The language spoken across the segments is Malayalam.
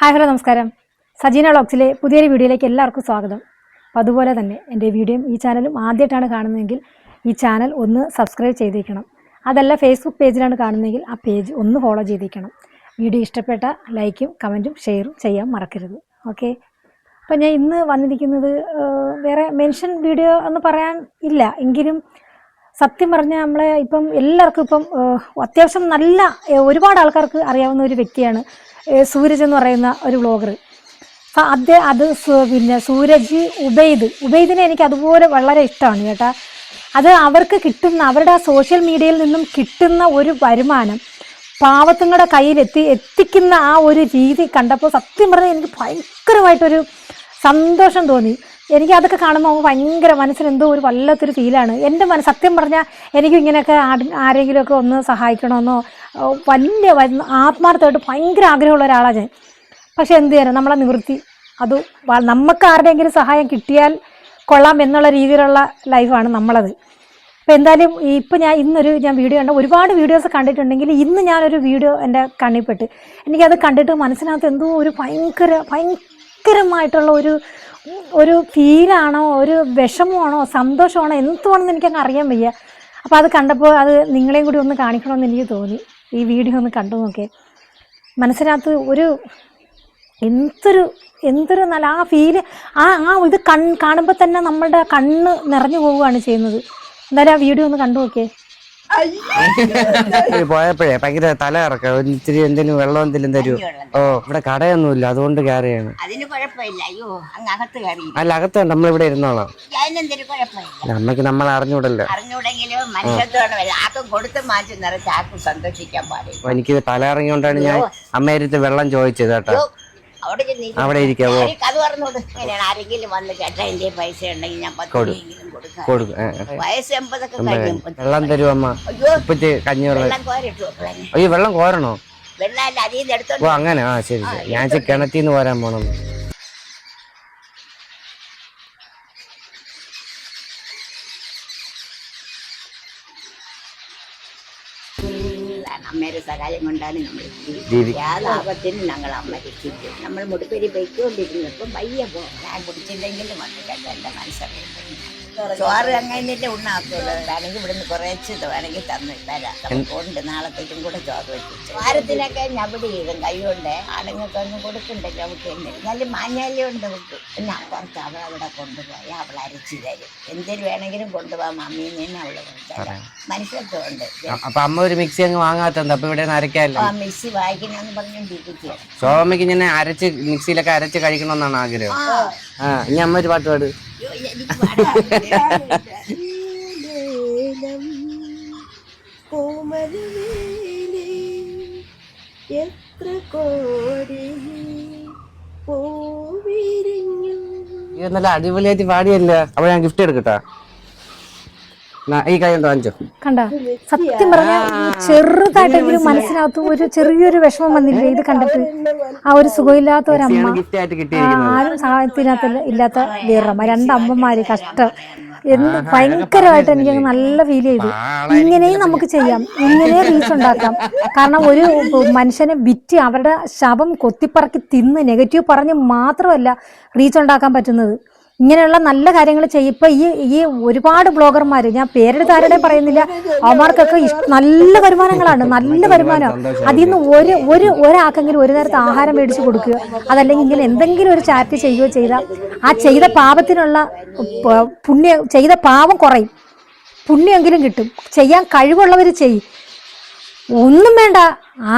ഹായ് ഹലോ നമസ്കാരം. സജീന വ്ളോഗ്സിലെ പുതിയൊരു വീഡിയോയിലേക്ക് എല്ലാവർക്കും സ്വാഗതം. അപ്പോൾ അതുപോലെ തന്നെ എന്റെ വീഡിയോയും ഈ ചാനലും ആദ്യമായിട്ടാണ് കാണുന്നതെങ്കിൽ ഈ ചാനൽ ഒന്ന് സബ്സ്ക്രൈബ് ചെയ്തേക്കണം. അതല്ല ഫേസ്ബുക്ക് പേജിലാണ് കാണുന്നതെങ്കിൽ ആ പേജ് ഒന്ന് ഫോളോ ചെയ്തേക്കണം. വീഡിയോ ഇഷ്ടപ്പെട്ട ലൈക്കും കമന്റും ഷെയറും ചെയ്യാൻ മറക്കരുത്. ഓക്കെ? അപ്പോൾ ഞാൻ ഇന്ന് വന്നിരിക്കുന്നത് വേറെ മെൻഷൻ വീഡിയോ എന്ന് പറയാൻ ഇല്ല. എങ്കിലും സത്യം പറഞ്ഞാൽ നമ്മളെ ഇപ്പം എല്ലാവർക്കും ഇപ്പം അത്യാവശ്യം നല്ല ഒരുപാട് ആൾക്കാർക്ക് അറിയാവുന്ന ഒരു വ്യക്തിയാണ് സൂരജ് എന്ന് പറയുന്ന ഒരു വ്ളോഗർ. അദ്ദേഹം അത് സു- പിന്നെ സൂരജ് ഉബൈദ്. ഉബൈദിനെ എനിക്ക് അതുപോലെ വളരെ ഇഷ്ടമാണ് ചേട്ടാ അത് അവർക്ക് കിട്ടുന്ന അവരുടെ ആ സോഷ്യൽ മീഡിയയിൽ നിന്നും കിട്ടുന്ന ഒരു വരുമാനം പാവത്തുങ്ങളുടെ കയ്യിലെത്തി എത്തിക്കുന്ന ആ ഒരു രീതി കണ്ടപ്പോൾ സത്യം പറഞ്ഞാൽ എനിക്ക് ഭയങ്കരമായിട്ടൊരു സന്തോഷം തോന്നി. എനിക്ക് അതൊക്കെ കാണുമ്പോൾ ഭയങ്കര മനസ്സിന് എന്തോ ഒരു വല്ലാത്തൊരു ഫീലാണ് എന്റെ മനസ്സ് സത്യം പറഞ്ഞാൽ എനിക്ക് ഇങ്ങനെയൊക്കെ ആരെങ്കിലുമൊക്കെ ഒന്ന് സഹായിക്കണമെന്നോ വലിയ വരുന്ന ആത്മാർത്ഥമായിട്ട് ഭയങ്കര ആഗ്രഹമുള്ള ഒരാളാണ് ഞാൻ. പക്ഷെ എന്ത് ചെയ്യാനും നമ്മളെ നിവൃത്തി. അത് നമുക്ക് ആരുടെയെങ്കിലും സഹായം കിട്ടിയാൽ കൊള്ളാം എന്നുള്ള രീതിയിലുള്ള ലൈഫാണ് നമ്മളത്. അപ്പോൾ എന്തായാലും ഇപ്പം ഞാൻ ഇന്നൊരു ഞാൻ വീഡിയോ കണ്ട ഒരുപാട് വീഡിയോസ് കണ്ടിട്ടുണ്ടെങ്കിൽ ഇന്ന് ഞാനൊരു വീഡിയോ എന്റെ കണ്ണിൽപ്പെട്ട് എനിക്കത് കണ്ടിട്ട് മനസ്സിനകത്ത് എന്തോ ഒരു ഭയങ്കര ഭയങ്കരമായിട്ടുള്ള ഒരു ഒരു ഫീലാണോ ഒരു വിഷമമാണോ സന്തോഷമാണോ എന്തുവാണെന്ന് എനിക്കങ്ങ് അറിയാൻ വയ്യ. അപ്പോൾ അത് കണ്ടപ്പോൾ അത് നിങ്ങളെയും കൂടി ഒന്ന് കാണിക്കണമെന്ന് എനിക്ക് തോന്നി. ഈ വീഡിയോ ഒന്ന് കണ്ടു നോക്കേ മനസ്സിനകത്ത് ഒരു എന്തൊരു എന്തൊരു നല്ല ആ ഫീൽ ആ ആ ഇത് കൺ കാണുമ്പോൾ തന്നെ നമ്മളുടെ കണ്ണ് നിറഞ്ഞു പോവുകയാണ് ചെയ്യുന്നത്. എന്തായാലും ആ വീഡിയോ ഒന്ന് കണ്ടു നോക്കിയേ. പോയപ്പോഴേ ഭയങ്കര തല ഇറക്ക ഒരു ഇത്തിരി എന്തെങ്കിലും വെള്ളം എന്തെങ്കിലും തരൂ ഓ ഇവിടെ കടയൊന്നുമില്ല. അതുകൊണ്ട് കയറിയാണ്. അകത്ത് അല്ല അകത്ത് നമ്മളിവിടെ ഇരുന്നോളാം. നമ്മക്ക് നമ്മൾ അറിഞ്ഞൂടല്ലോ. എനിക്ക് തല ഇറങ്ങിയോണ്ടാണ് ഞാൻ അമ്മയടുത്ത് വെള്ളം ചോദിച്ചത് കേട്ടോ. അവിടെ അവിടെ ഇരിക്കാവോ കഥ പറഞ്ഞോട് ഇങ്ങനെയാണ് ആരെങ്കിലും വന്ന് ചേട്ടാ എന്റെ പൈസ ഉണ്ടെങ്കിൽ ഞാൻ പത്ത് രൂപയെങ്കിലും കൊടുക്കാം. വയസ്സ് എൺപതൊക്കെ വെള്ളം തരൂ അമ്മ. കഞ്ഞി വെള്ളം കോരിട്ടു വെള്ളം അയ്യോ വെള്ളം കോരണോ? വെള്ളമല്ല അതിൽ നിന്ന് എടുത്തോ അങ്ങനെ. ആ ശരി ഞാൻ കിണറ്റിന്ന് പോരാൻ പോണം സഹായം കൊണ്ടാണ് നമ്മൾ ജീവി- യാഥാപത്തിനും ഞങ്ങൾ അമ്മ രക്ഷിച്ചു. നമ്മൾ മുടുപ്പേരി പൊയ്ക്കൊണ്ടിരുന്നപ്പം പയ്യെ പോകും ഞാൻ കുടിച്ചില്ലെങ്കിലും വന്നിട്ടുണ്ട് എന്റെ മനസ്സറിയുന്നത് ചോറ് അങ്ങനെ ഉണ്ണാക്കുള്ളൂ വേണമെങ്കിൽ ഇവിടുന്ന് കുറച്ച് വേണമെങ്കിൽ തന്നു തരാം. ഉണ്ട് നാളത്തേക്കും കൂടെ ചോറ് വെച്ചു വാരത്തിനൊക്കെ ഞവിടെ ഇടും. കൈകൊണ്ട് ആണുങ്ങൾക്കൊന്നും കൊടുക്കണ്ടല്ലോ അവൾക്ക് തന്നെ നല്ല മാഞ്ഞാലി ഉണ്ട് അവൾക്ക് പിന്നെ അപ്പുറത്ത് അവൾ അവിടെ കൊണ്ടുപോയി അവൾ അരച്ചു തരും. എന്തേലും വേണമെങ്കിലും കൊണ്ടുപോകാം മമ്മിയിൽ നിന്ന് അവൾ മനുഷ്യത്വമുണ്ട് അപ്പൊ അമ്മ ഒരു മിക്സി അങ്ങ് വാങ്ങാത്തത് അപ്പൊ ഇവിടെ അരക്കാല്ലോ ആ മിക്സി വായിക്കണമെന്ന് പറഞ്ഞോണ്ടിരിക്കുകയാണ് സോമയ്ക്ക് ഇങ്ങനെ അരച്ച് മിക്സിയിലൊക്കെ അരച്ച് കഴിക്കണമെന്നാണ് ആഗ്രഹം. ആ ഇനി അമ്മ ഒരു പാട്ട് പാട്. പാടാൻ എത്ര കോടി നല്ല അടിപൊളിയായിട്ട് പാടിയല്ല അപ്പൊ ഞാൻ ഗിഫ്റ്റ് എടുക്കട്ടാ ഈ കൈ ഉണ്ടോ അഞ്ചോ. കണ്ട? സത്യം പറഞ്ഞ ചെറുതായിട്ടെങ്കിലും മനസ്സിനകത്ത് ഒരു ചെറിയൊരു വിഷമം വന്നില്ലേ? ഇത് കണ്ടിട്ട് ആ ഒരു സുഖമില്ലാത്ത ഒരു അമ്മ ആരും സഹായത്തിനകത്ത് ഇല്ലാത്ത വേറമ്മ രണ്ടമ്മമാര് കഷ്ടം. എന്ത് ഭയങ്കരമായിട്ട് എനിക്ക് നല്ല ഫീൽ ചെയ്തു. ഇങ്ങനെയും നമുക്ക് ചെയ്യാം. ഇങ്ങനെ റീച്ച് ഉണ്ടാക്കാം. കാരണം ഒരു മനുഷ്യനെ വിറ്റ് അവരുടെ ശവം കൊത്തിപ്പറക്കി തിന്ന് നെഗറ്റീവ് പറഞ്ഞ് മാത്രമല്ല റീച്ച് ഉണ്ടാക്കാൻ പറ്റുന്നത്. ഇങ്ങനെയുള്ള നല്ല കാര്യങ്ങൾ ചെയ്യും ഇപ്പൊ ഈ ഈ ഒരുപാട് ബ്ലോഗർമാർ ഞാൻ പേരെടുത്ത് ആരുടെ പറയുന്നില്ല. അവർക്കൊക്കെ നല്ല വരുമാനങ്ങളാണ് നല്ല വരുമാനം. അതിൽ നിന്ന് ഒരു ഒരു ഒരാൾക്കെങ്കിലും ഒരു നേരത്തെ ആഹാരം മേടിച്ച് കൊടുക്കുക അതല്ലെങ്കിൽ ഇങ്ങനെ എന്തെങ്കിലും ഒരു ചാറ്റ് ചെയ്യുകയോ ചെയ്താൽ ആ ചെയ്ത പാപത്തിനുള്ള പുണ്യം ചെയ്ത പാപം കുറയും. പുണ്യമെങ്കിലും കിട്ടും. ചെയ്യാൻ കഴിവുള്ളവർ ചെയ്യും. ഒന്നും വേണ്ട.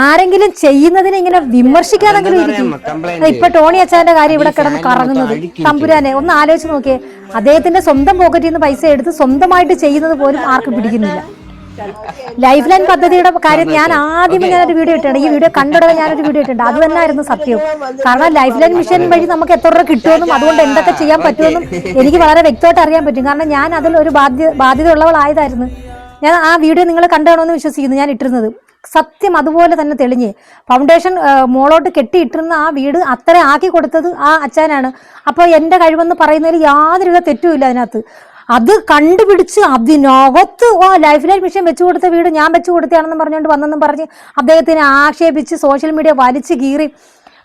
ആരെങ്കിലും ചെയ്യുന്നതിനെ ഇങ്ങനെ വിമർശിക്കാതെങ്കിലും ഇരിക്കും. ഇപ്പൊ ടോണി അച്ചാന്റെ കാര്യം ഇവിടെ കിടന്ന് കറങ്ങുന്നത് തമ്പുരാനെ ഒന്ന് ആലോചിച്ച് നോക്കിയേ. അദ്ദേഹത്തിന്റെ സ്വന്തം പോക്കറ്റിൽ നിന്ന് പൈസ എടുത്ത് സ്വന്തമായിട്ട് ചെയ്യുന്നത് പോലും ആർക്കും പിടിക്കുന്നില്ല. ലൈഫ് ലൈൻ പദ്ധതിയുടെ കാര്യം ഞാൻ ആദ്യമേ ഞാനൊരു വീഡിയോ ഇട്ടിട്ടുണ്ട്. ഈ വീഡിയോ കണ്ടിടവേ ഞാനൊരു വീഡിയോ ഇട്ടിട്ടുണ്ട്. അത് തന്നെയായിരുന്നു സത്യം. കാരണം ലൈഫ് ലൈൻ മിഷൻ വഴി നമുക്ക് എത്ര രൂപ കിട്ടുമെന്നും അതുകൊണ്ട് എന്തൊക്കെ ചെയ്യാൻ പറ്റുമെന്നും എനിക്ക് വളരെ വ്യക്തമായിട്ട് അറിയാൻ പറ്റും. കാരണം ഞാൻ അതിൽ ഒരു ബാധ്യ ബാധ്യത ഉള്ളവളായതായിരുന്നു ഞാൻ ആ വീഡിയോ നിങ്ങൾ കണ്ടാണോന്ന് വിശ്വസിക്കുന്നു. ഞാൻ ഇട്ടിരുന്നത്. സത്യം അതുപോലെ തന്നെ തെളിഞ്ഞ്. ഫൗണ്ടേഷൻ മോളോട്ട് കെട്ടിയിട്ടിരുന്ന ആ വീട് അത്ര ആക്കി കൊടുത്തത് ആ അച്ഛനാണ്. അപ്പോൾ എന്റെ കഴിവെന്ന് പറയുന്നതിൽ യാതൊരുവിധ തെറ്റുമില്ല അതിനകത്ത്. അത് കണ്ടുപിടിച്ച് അതിനകത്ത് ആ ലൈഫ് ലൈൻ മിഷൻ വെച്ചു കൊടുത്ത വീട് ഞാൻ വെച്ചു കൊടുത്തതാണെന്ന് പറഞ്ഞുകൊണ്ട് വന്നെന്നും പറഞ്ഞ് അദ്ദേഹത്തിനെ ആക്ഷേപിച്ച് സോഷ്യൽ മീഡിയ വലിച്ചു കീറി.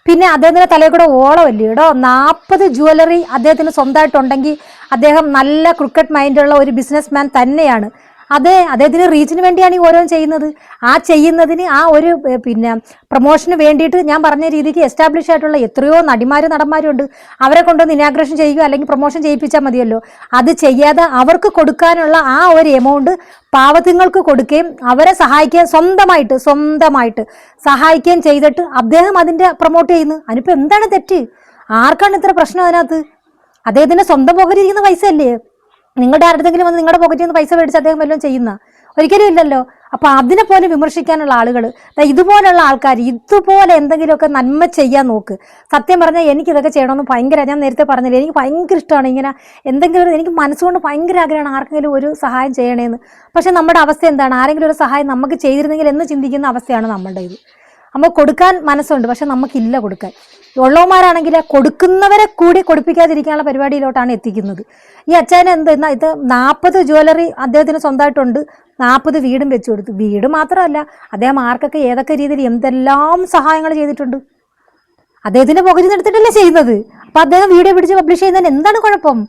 പിന്നെ അദ്ദേഹത്തിന്റെ തലയിൽ കൂടെ ഓളമല്ലേ? ഇടോ നാൽപ്പത് ജുവല്ലറി അദ്ദേഹത്തിന് സ്വന്തമായിട്ടുണ്ടെങ്കിൽ അദ്ദേഹം നല്ല ക്രിക്കറ്റ് മൈൻഡുള്ള ഒരു ബിസിനസ് മാൻ തന്നെയാണ്. അതെ അദ്ദേഹത്തിന് റീച്ചിന് വേണ്ടിയാണ് ഈ ഓരോ ചെയ്യുന്നത്. ആ ചെയ്യുന്നതിന് ആ ഒരു പിന്നെ പ്രൊമോഷന് വേണ്ടിയിട്ട് ഞാൻ പറഞ്ഞ രീതിക്ക് എസ്റ്റാബ്ലിഷ് ആയിട്ടുള്ള എത്രയോ നടിമാരും നടന്മാരും ഉണ്ട്. അവരെ കൊണ്ടുവന്ന് ഇനാഗ്രേഷൻ ചെയ്യുക അല്ലെങ്കിൽ പ്രൊമോഷൻ ചെയ്യിപ്പിച്ചാൽ മതിയല്ലോ. അത് ചെയ്യാതെ അവർക്ക് കൊടുക്കാനുള്ള ആ ഒരു എമൗണ്ട് പാവത്തുങ്ങൾക്ക് കൊടുക്കുകയും അവരെ സഹായിക്കാൻ സ്വന്തമായിട്ട് സ്വന്തമായിട്ട് സഹായിക്കുകയും ചെയ്തിട്ട് അദ്ദേഹം അതിന്റെ പ്രൊമോട്ട് ചെയ്യുന്നു. അതിനിപ്പോൾ എന്താണ് തെറ്റ്? ആർക്കാണ് ഇത്ര പ്രശ്നം അതിനകത്ത്? അദ്ദേഹത്തിന്റെ സ്വന്തം പോകരിയിരിക്കുന്ന പൈസ അല്ലേ നിങ്ങളുടെ ആരുടെങ്കിലും വന്ന് നിങ്ങളുടെ പോക്കറ്റിൽ നിന്ന് പൈസ മേടിച്ച് അദ്ദേഹം വല്ലതും ചെയ്യുന്ന? ഒരിക്കലും ഇല്ലല്ലോ. അപ്പൊ അതിനെ പോലെ വിമർശിക്കാനുള്ള ആളുകൾ ഇതുപോലുള്ള ആൾക്കാർ ഇതുപോലെ എന്തെങ്കിലുമൊക്കെ നന്മ ചെയ്യാൻ നോക്ക്. സത്യം പറഞ്ഞാൽ എനിക്ക് ഇതൊക്കെ ചെയ്യണമെന്ന് ഭയങ്കര ഞാൻ നേരത്തെ പറഞ്ഞില്ല എനിക്ക് ഭയങ്കര ഇഷ്ടമാണ് ഇങ്ങനെ എന്തെങ്കിലും എനിക്ക് മനസ്സുകൊണ്ട് ഭയങ്കര ആഗ്രഹമാണ് ആർക്കെങ്കിലും ഒരു സഹായം ചെയ്യണേന്ന്. പക്ഷെ നമ്മുടെ അവസ്ഥ എന്താണ്? ആരെങ്കിലും ഒരു സഹായം നമുക്ക് ചെയ്തിരുന്നെങ്കിൽ എന്ന് ചിന്തിക്കുന്ന അവസ്ഥയാണ് നമ്മളുടെ ഇത് നമുക്ക് കൊടുക്കാൻ മനസ്സുണ്ട് പക്ഷെ നമുക്കില്ല കൊടുക്കാൻ. ഉള്ളവന്മാരാണെങ്കിൽ കൊടുക്കുന്നവരെ കൂടി കൊടുപ്പിക്കാതിരിക്കാനുള്ള പരിപാടിയിലോട്ടാണ് എത്തിക്കുന്നത്. ഈ അച്ഛൻ എന്ത് എന്നാൽ ഇത് നാൽപ്പത് ജ്വല്ലറി അദ്ദേഹത്തിന് സ്വന്തമായിട്ടുണ്ട്. നാൽപ്പത് വീടും വെച്ചു കൊടുത്തു. വീട് മാത്രമല്ല അദ്ദേഹം ആർക്കൊക്കെ ഏതൊക്കെ രീതിയിൽ എന്തെല്ലാം സഹായങ്ങൾ ചെയ്തിട്ടുണ്ട്. അദ്ദേഹത്തിന്റെ പുകഞ്ഞു എടുത്തിട്ടല്ലേ ചെയ്യുന്നത്. അപ്പൊ അദ്ദേഹം വീഡിയോ പിടിച്ച് പബ്ലിഷ് ചെയ്യുന്നതിന് എന്താണ് കുഴപ്പം?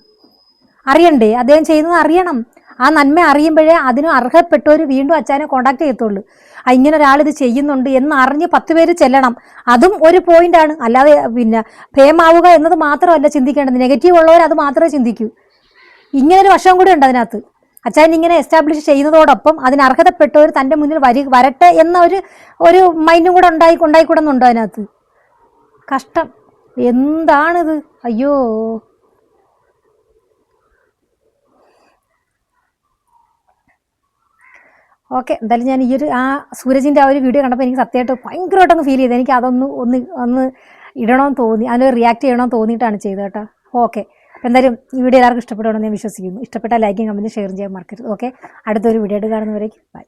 അറിയണ്ടേ? അദ്ദേഹം ചെയ്യുന്നത് അറിയണം. ആ നന്മ അറിയുമ്പോഴേ അതിന് അർഹപ്പെട്ടവർ വീണ്ടും അച്ഛനെ കോണ്ടാക്ട് ചെയ്യത്തുള്ളൂ. ആ ഇങ്ങനെ ഒരാൾ ഇത് ചെയ്യുന്നുണ്ട് എന്ന് അറിഞ്ഞ് പത്ത് പേര് ചെല്ലണം. അതും ഒരു പോയിന്റ് ആണ്. അല്ലാതെ പിന്നെ ഫേം ആവുക എന്നത് മാത്രമല്ല ചിന്തിക്കേണ്ടത്. നെഗറ്റീവ് ഉള്ളവർ അത് മാത്രമേ ചിന്തിക്കൂ. ഇങ്ങനെ ഒരു വശം കൂടി ഉണ്ട് അതിനകത്ത്. അച്ഛൻ ഇങ്ങനെ എസ്റ്റാബ്ലിഷ് ചെയ്യുന്നതോടൊപ്പം അതിന് അർഹതപ്പെട്ടവർ തന്റെ മുന്നിൽ വരി വരട്ടെ എന്ന ഒരു ഒരു മൈൻഡും കൂടെ ഉണ്ടായി ഉണ്ടായിക്കൂടുന്നുണ്ടോ അതിനകത്ത്. കഷ്ടം. എന്താണിത്? അയ്യോ. ഓക്കെ എന്തായാലും ഞാൻ ഈ ഒരു ആ സൂരജിന്റെ ആ ഒരു വീഡിയോ കണ്ടപ്പോൾ എനിക്ക് സത്യമായിട്ട് ഭയങ്കരമായിട്ടൊന്ന് ഫീൽ ചെയ്തു. എനിക്ക് അതൊന്ന് ഒന്ന് ഒന്ന് ഇടണമെന്ന് തോന്നി അതിന് റിയാക്ട് ചെയ്യണമെന്ന് തോന്നിയിട്ടാണ് ചെയ്തത് കേട്ടോ. ഓക്കെ അപ്പോൾ എന്തായാലും ഈ വീഡിയോ എല്ലാവർക്കും ഇഷ്ടപ്പെടുകയാണെന്ന് ഞാൻ വിശ്വസിക്കുന്നു. ഇഷ്ടപ്പെട്ട ലൈക്കും കമന്റും ഷെയർ ചെയ്യാൻ മറക്കരുത്. ഓക്കെ അടുത്തൊരു വീഡിയോ ആയിട്ട് ബൈ